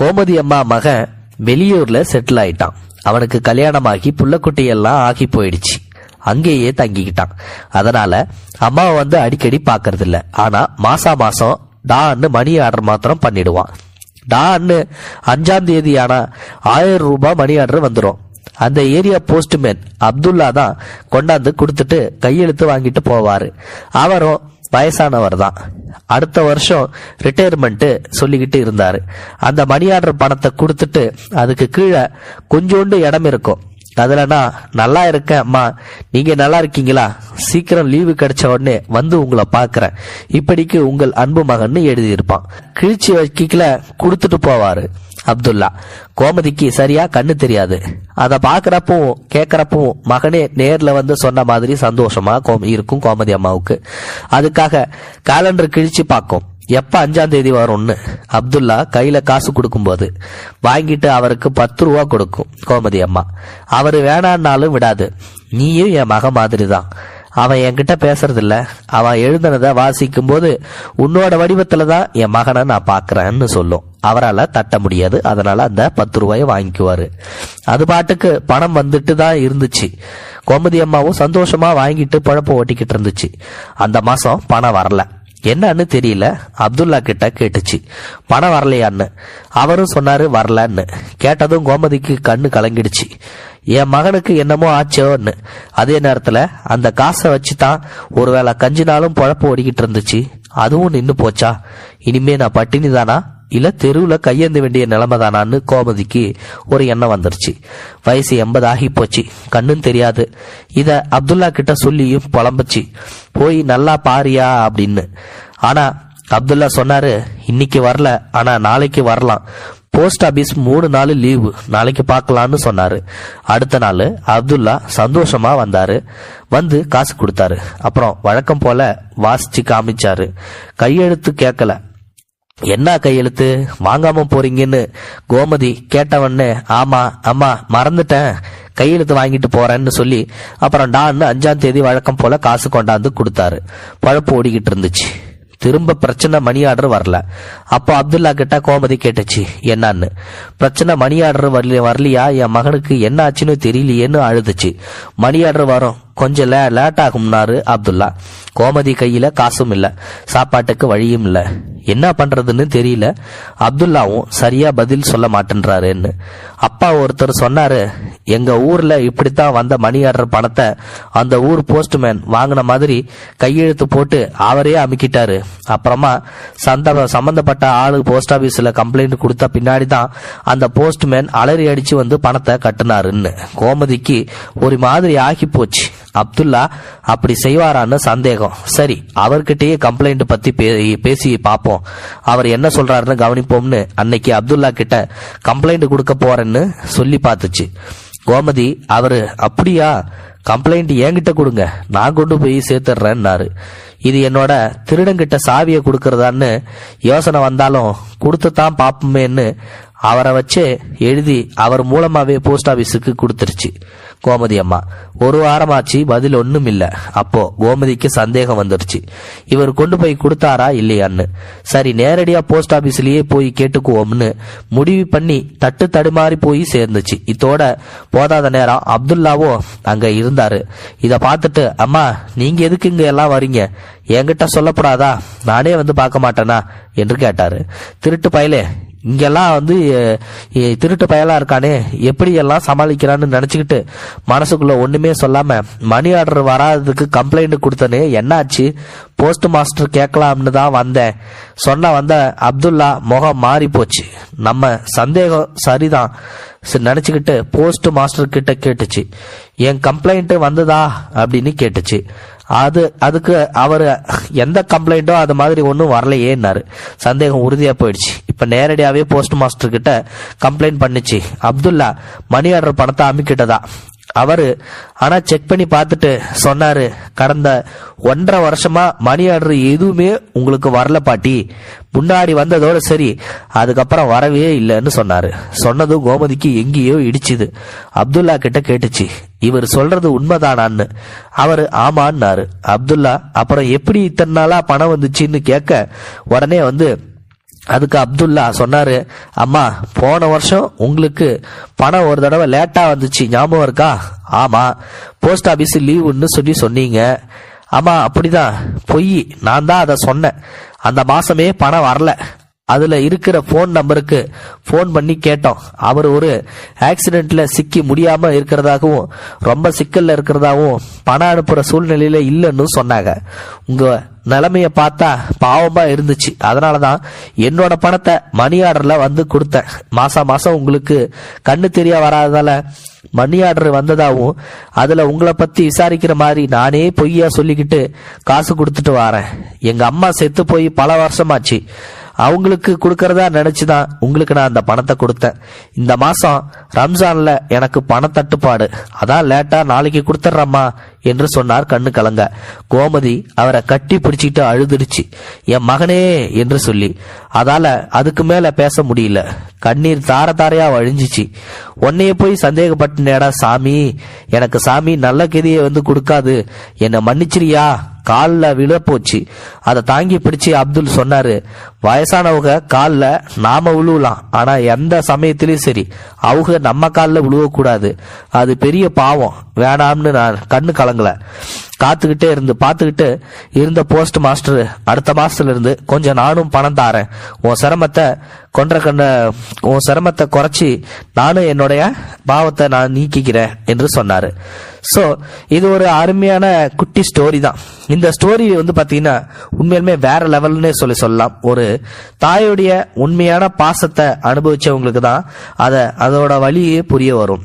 கோமதி அம்மா மகன் வெளியூர்ல செட்டில் ஆயிட்டான். அவனுக்கு கல்யாணமாகி புள்ளக்குட்டியெல்லாம் ஆகி போயிடுச்சு. அங்கேயே தங்கிக்கிட்டான். அதனால அம்மாவை வந்து அடிக்கடி பார்க்கறது இல்ல ஆனா மாசா மாசம் டான்னு மணி ஆர்டர் மாத்திரம் பண்ணிடுவான். டான்னு அஞ்சாம் தேதி ஆனா ஆயிரம் ரூபாய் மணி ஆர்டர் வந்துடும் அந்த ஏரியா போஸ்ட்மேன் அப்துல்லா தான் கொண்டாந்து கொடுத்துட்டு கையெழுத்து வாங்கிட்டு போவாரு. அவரும் வயசானவர் தான். அடுத்த வருஷம் ரிட்டையர்மெண்ட்டு சொல்லிக்கிட்டு இருந்தார். அந்த மணி ஆர்டர் பணத்தை கொடுத்துட்டு அதுக்கு கீழே கொஞ்சோண்டு இடம் இருக்கும். அதில்னா நல்லா இருக்கேன் அம்மா. நீங்க நல்லா இருக்கீங்களா? சீக்கிரம் லீவு கிடைச்ச உடனே வந்து உங்களை பார்க்குறேன். இப்படிக்கு உங்கள் அன்பு மகன் எழுதியிருப்பான். கிழிச்சி வைக்கல கொடுத்துட்டு போவாரு. அப்துல்லா. கோமதிக்கு சரியா கண்ணு தெரியாது. அதை பார்க்குறப்பவும் கேட்குறப்பவும் மகனே நேரில் வந்து சொன்ன மாதிரி சந்தோஷமா கோம- இருக்கும் கோமதி அம்மாவுக்கு. அதுக்காக கேலண்டர் கிழிச்சு பார்க்கும் எப்ப அஞ்சாம் தேதி வரும்னு அப்துல்லா கையில காசு கொடுக்கும்போது வாங்கிட்டு அவருக்கு பத்து ரூபா கொடுக்கும் கோமதி அம்மா. அவரு வேணான்னாலும் விடாது. நீயும் என் மக மாதிரி தான் அவன் என்கிட்ட பேசுறது இல்ல அவன் எழுதுனதை வாசிக்கும் போது உன்னோட வடிவத்துல தான் என் மகனை நான் பாக்குறேன்னு சொல்லும். அவரால் தட்ட முடியாது. அதனால அந்த பத்து ரூபாயை வாங்கிக்குவாரு. அது பாட்டுக்கு பணம் வந்துட்டு தான் இருந்துச்சு. கோமதி அம்மாவும் சந்தோஷமா வாங்கிட்டு பழப்ப ஓட்டிக்கிட்டு இருந்துச்சு. அந்த மாசம் பணம் வரல. என்னன்னு தெரியல. அப்துல்லா கிட்ட கேட்டுச்சு. பணம் வரலையான்னு. அவரும் சொன்னாரு வரலன்னு. கேட்டதும் கோமதிக்கு கண்ணு கலங்கிடுச்சு. என் மகனுக்கு என்னமோ ஆச்சோன்னு. அதே நேரத்துல அந்த காசை வச்சு தான் ஒருவேளை கஞ்சினாலும் பொழப்பு ஓடிக்கிட்டு இருந்துச்சு. அதுவும் நின்று போச்சா. இனிமே நான் பட்டினி தானா? இல்ல தெருவுல கையேந்த வேண்டிய நிலைமை தானான்னு கோமதிக்கு ஒரு எண்ணம் வந்துருச்சு. வயசு எண்பது ஆகி போச்சு. கண்ணும் தெரியாது. இத அப்துல்லா கிட்ட சொல்லியும் புலம்புச்சு. போய் நல்லா பாரியா அப்படின்னு. ஆனா அப்துல்லா சொன்னாரு இன்னைக்கு வரல. ஆனா நாளைக்கு வரலாம். போஸ்ட் ஆபீஸ் மூணு நாள் லீவு. நாளைக்கு பார்க்கலான்னு சொன்னாரு. அடுத்த நாள் அப்துல்லா சந்தோஷமா வந்தாரு. வந்து காசு கொடுத்தாரு. அப்புறம் வழக்கம் போல வாசிச்சு காமிச்சாரு. கையெழுத்து கேட்கல என்ன கையெழுத்து வாங்காம போறீங்கன்னு கோமதி கேட்டவொடனே ஆமா அம்மா மறந்துட்டேன். கையெழுத்து வாங்கிட்டு போறேன்னு சொல்லி அப்புறம் டான்னு அஞ்சாம் தேதி வழக்கம் போல காசு கொண்டாந்து கொடுத்தாரு. பழப்பு ஓடிக்கிட்டு இருந்துச்சு. திரும்ப பிரச்சனை மணி ஆர்டர் வரல. அப்போ அப்துல்லா கிட்ட கோமதி கேட்டுச்சு என்னன்னு? பிரச்சனை மணி ஆர்டர் வரல வரலையா? என் மகனுக்கு என்ன ஆச்சுன்னு தெரியலையேன்னு அழுதுச்சு. மணி ஆர்டர் வரும். கொஞ்சம் லே லேட் ஆகும்னாரு அப்துல்லா. கோமதி கையில் காசும் இல்லை. சாப்பாட்டுக்கு வழியும் இல்லை. என்ன பண்ணுறதுன்னு தெரியல. அப்துல்லாவும் சரியாக பதில் சொல்ல மாட்டேன்றாருன்னு. அப்பா ஒருத்தர் சொன்னார் எங்கள் ஊரில் இப்படித்தான் வந்த மணி ஆர்டர் பணத்தை அந்த ஊர் போஸ்ட்மேன் வாங்கின மாதிரி கையெழுத்து போட்டு அவரே அமுக்கிட்டாரு. அப்புறமா சந்த சம்மந்தப்பட்ட ஆளு போஸ்ட் ஆஃபீஸில் கம்ப்ளைண்ட் கொடுத்த பின்னாடி தான் அந்த போஸ்ட்மேன் அலறி அடித்து வந்து பணத்தை கட்டினாருன்னு. கோமதிக்கு ஒரு மாதிரி ஆகி போச்சு அப்துல்லா அப்படி செய்வாரான்னு சந்தேகம். சரி அவர்கிட்டயே கம்ப்ளைண்ட் பத்தி பே- பேசி பார்ப்போம் அவர் என்ன சொல்றாருன்னு கவனிப்போம்னு அன்னைக்கு அப்துல்லா கிட்ட கம்ப்ளைண்ட் கொடுக்க போறேன்னு சொல்லி பார்த்துச்சு. கோமதி அவரு அப்படியா? கம்ப்ளைண்ட் என்கிட்ட கொடுங்க. நான் கொண்டு போய் சேர்த்துடுறேன்னாரு இது என்னோட திருடங்கிட்ட சாவியை கொடுக்கறதான்னு யோசனை வந்தாலும் கொடுத்து தான் பார்ப்போமேன்னு அவரை வச்சு எழுதி அவர் மூலமாகவே போஸ்ட் ஆஃபீஸுக்கு கொடுத்துருச்சு. கோமதி அம்மா ஒரு வாரமாச்சு பதில் ஒன்றும் இல்லை அப்போ கோமதிக்கு சந்தேகம் வந்துருச்சு. இவர் கொண்டு போய் கொடுத்தாரா இல்லையான்னு. சரி நேரடியாக போஸ்ட் ஆஃபீஸ்லேயே போய் கேட்டுக்குவோம்னு முடிவு பண்ணி தட்டு தடுமாறி போய் சேர்ந்துச்சு. இதோட போதாத நேரம் அப்துல்லாவோ அங்கே இருந்தார். இதை பார்த்துட்டு அம்மா நீங்கள் எதுக்கு இங்கே எல்லாம் வரீங்க? என்கிட்ட சொல்லப்படாதா? நானே வந்து பார்க்க மாட்டேனா? என்று கேட்டார். திருட்டு பயலே இங்கெல்லாம் வந்து திருட்டு பயலா இருக்கானே. எப்படி எல்லாம் சமாளிக்கிறான்னு நினச்சிக்கிட்டு மனசுக்குள்ள ஒன்றுமே சொல்லாமல் மணி ஆர்டர் வராததுக்கு கம்ப்ளைண்ட் கொடுத்தனே என்னாச்சு? போஸ்ட் மாஸ்டர் கேட்கலாம்னு தான் வந்தேன். சொன்ன வந்த அப்துல்லா முகம் மாறி போச்சு. நம்ம சந்தேகம் சரிதான். சரி, போஸ்ட் மாஸ்டர் கிட்ட கேட்டுச்சு. என் கம்ப்ளைண்ட்டு வந்ததா? அப்படின்னு கேட்டுச்சு. அது அதுக்கு அவர் எந்த கம்ப்ளைண்ட்டோ அது மாதிரி ஒன்றும் வரலையேன்னாரு சந்தேகம் உறுதியாக போயிடுச்சு. இப்போ நேரடியாகவே போஸ்ட் மாஸ்டர் கிட்ட கம்ப்ளைண்ட் பண்ணுச்சு. அப்துல்லா மணி ஆர்டர் பணத்தை அமுக்கிட்டதா? அவர் ஆனால் செக் பண்ணி பார்த்துட்டு சொன்னார் கடந்த ஒன்றரை வருஷமாக மணி ஆர்டர் எதுவுமே உங்களுக்கு வரல பாட்டி. முன்னாடி வந்ததோட சரி அதுக்கப்புறம் வரவே இல்லைன்னு சொன்னார். சொன்னதும் கோமதிக்கு எங்கேயோ இடிச்சுது. அப்துல்லா கிட்ட கேட்டுச்சு. இவர் சொல்றது உண்மைதானான்னு. அவர் ஆமான்னாரு. அப்துல்லா அப்புறம் எப்படி இத்தனை நாளா பணம் வந்துச்சுன்னு கேட்க உடனே வந்து அதுக்கு அப்துல்லா சொன்னாரு அம்மா போன வருஷம் உங்களுக்கு பணம் ஒரு தடவை லேட்டா வந்துச்சு ஞாபகம் இருக்கா? ஆமா போஸ்ட் ஆபீஸ் லீவுன்னு சொல்லி சொன்னீங்க. ஆமா அப்படிதான் பொய் நான் தான் அதை சொன்னேன். அந்த மாசமே பணம் வரல. அதுல இருக்கிற ஃபோன் நம்பருக்கு ஃபோன் பண்ணி கேட்டோம். அவர் ஒரு ஆக்சிடென்ட்ல சிக்கி முடியாம இருக்கிறதாகவும் ரொம்ப சிக்கல்ல இருக்கிறதாகவும் பணம் அனுப்புற சூழ்நிலையில இல்லைன்னு சொன்னாங்க. உங்க நிலைமைய பார்த்தா பாவமா இருந்துச்சு. அதனாலதான் என்னோட பணத்தை மணி ஆர்டர்ல வந்து கொடுத்தேன். மாதம் மாசம் உங்களுக்கு கண்ணு தெரிய வராததால மணி ஆர்டர் வந்ததாகவும் அதுல உங்களை பத்தி விசாரிக்கிற மாதிரி நானே பொய்யா சொல்லிக்கிட்டு காசு கொடுத்துட்டு வரேன். எங்க அம்மா செத்து போய் பல வருஷமாச்சு. அவங்களுக்கு கொடுக்கறதா நினைச்சுதான் உங்களுக்கு நான் அந்த பணத்தை கொடுத்தேன். இந்த மாசம் ரம்ஜான்ல எனக்கு பண தட்டுப்பாடு. அதான் லேட்டா நாளைக்கு கொடுத்துட்றம்மா என்று சொன்னார் கண்ணு கலங்க. கோமதி அவரை கட்டி பிடிச்சிட்டு அழுதுடுச்சு. என் மகனே என்று சொல்லி. அதால அதுக்கு மேல பேச முடியல. கண்ணீர் தார தாரையா வழிஞ்சிச்சு. உன்னைய போய் சந்தேகப்பட்டேடா சாமி. எனக்கு சாமி நல்ல கதியை வந்து கொடுக்காது. என்னை மன்னிச்சிரியா? காலில் விழ போச்சு. அதை தாங்கி பிடிச்சு அப்துல் சொன்னாரு வயசானவங்க காலில் நாம விழுவலாம் ஆனா எந்த சமயத்திலயும் சரி அவங்க நம்ம காலில் விழுவக்கூடாது அது பெரிய பாவம். வேணாம்னு நான் கண்ணு கலங்கல. காத்துக்கிட்டே இருந்து பார்த்துக்கிட்டு இருந்த போஸ்ட் மாஸ்டர் அடுத்த மாசத்துல இருந்து கொஞ்சம் நானும் பணம் தாரேன். உன் சிரமத்தை கொன்ற கண்ண உன் சிரமத்தை குறைச்சி நானும் என்னுடைய பாவத்தை நான் நீக்கிக்கிறேன் என்று சொன்னாரு. ஸோ இது ஒரு அருமையான குட்டி ஸ்டோரி தான். இந்த ஸ்டோரி வந்து பார்த்தீங்கன்னா உண்மையிலுமே வேற லெவல்னே சொல்லி சொல்லலாம். ஒரு தாயுடைய உண்மையான பாசத்தை அனுபவிச்சவங்களுக்கு தான் அதை அதோட வழியே புரிய வரும்.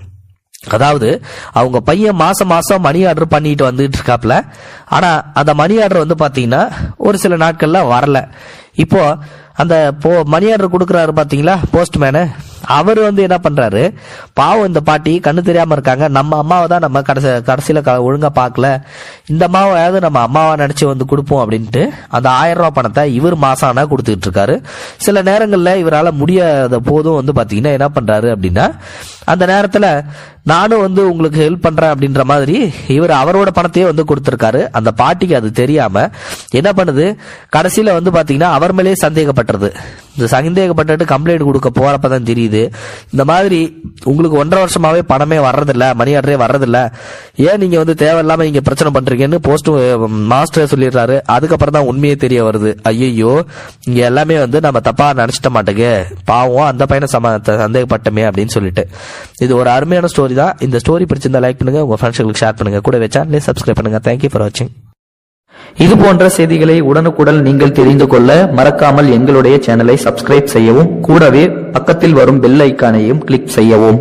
அதாவது அவங்க பையன் மாசம் மாசம் மணி ஆர்டர் பண்ணிட்டு வந்துட்டு இருக்காப்ல. ஆனா அந்த மணி ஆர்டர் வந்து பாத்தீங்கன்னா ஒரு சில நாட்கள்ல வரல. இப்போ அந்த போ மணி ஆர்டர் கொடுக்குறாரு பார்த்தீங்களா போஸ்ட்மேனு அவர் வந்து என்ன பண்ணுறாரு பாவம் இந்த பாட்டி கண்ணு தெரியாமல் இருக்காங்க. நம்ம அம்மாவை தான் நம்ம கடைசி கடைசியில் க- ஒழுங்காக பார்க்கல இந்த அம்மாவையாவது நம்ம அம்மாவை நினச்சி வந்து கொடுப்போம் அப்படின்ட்டு அந்த ஆயிரம் பணத்தை இவர் மாதம் ஆனால் கொடுத்துட்டு இருக்காரு. சில நேரங்களில் இவரால் முடியாத போதும் வந்து பார்த்தீங்கன்னா என்ன பண்ணுறாரு அப்படின்னா அந்த நேரத்தில் நானும் வந்து உங்களுக்கு ஹெல்ப் பண்றேன் அப்படின்ற மாதிரி இவர் அவரோட பணத்தையே வந்து கொடுத்துருக்காரு. அந்த பாட்டிக்கு அது தெரியாம என்ன பண்ணுது? கடைசியில வந்து பாத்தீங்கன்னா அவர் மேலேயே சந்தேகப்பட்டுறது இந்த சந்தேகப்பட்டுட்டு கம்ப்ளைண்ட் கொடுக்க போறப்பதான் தெரியுது. இந்த மாதிரி உங்களுக்கு ஒன்றரை வருஷமாவே பணமே வர்றதில்ல மணி ஆர்டரே வர்றதில்ல. ஏன் நீங்க வந்து தேவையில்லாம இங்க பிரச்சனை பண்றீங்கன்னு போஸ்ட் மாஸ்டர் சொல்லிடுறாரு. அதுக்கப்புறம் தான் உண்மையே தெரிய வருது. ஐயோ இங்க எல்லாமே வந்து நம்ம தப்பா நினைச்சிட்ட மாட்டேங்க. பாவம் அந்த பையனை சம சந்தேகப்பட்டமே அப்படின்னு சொல்லிட்டு. இது ஒரு அருமையான ஸ்டோரி ஸ்டோரி தான். இந்த ஸ்டோரி பிடிச்சிருந்தா லைக் பண்ணுங்க உங்க ஃப்ரெண்ட்ஸ்களுக்கு ஷேர் பண்ணுங்க. கூட சேனலே சப்ஸ்கிரைப் பண்ணுங்க. தேங்க்யூ ஃபார் வாட்சிங் இது போன்ற செய்திகளை உடனுக்குடன் நீங்கள் தெரிந்து கொள்ள மறக்காமல் எங்களுடைய சேனலை சப்ஸ்கிரைப் செய்யவும் கூடவே பக்கத்தில் வரும் பெல் ஐக்கானையும் கிளிக் செய்யவும்.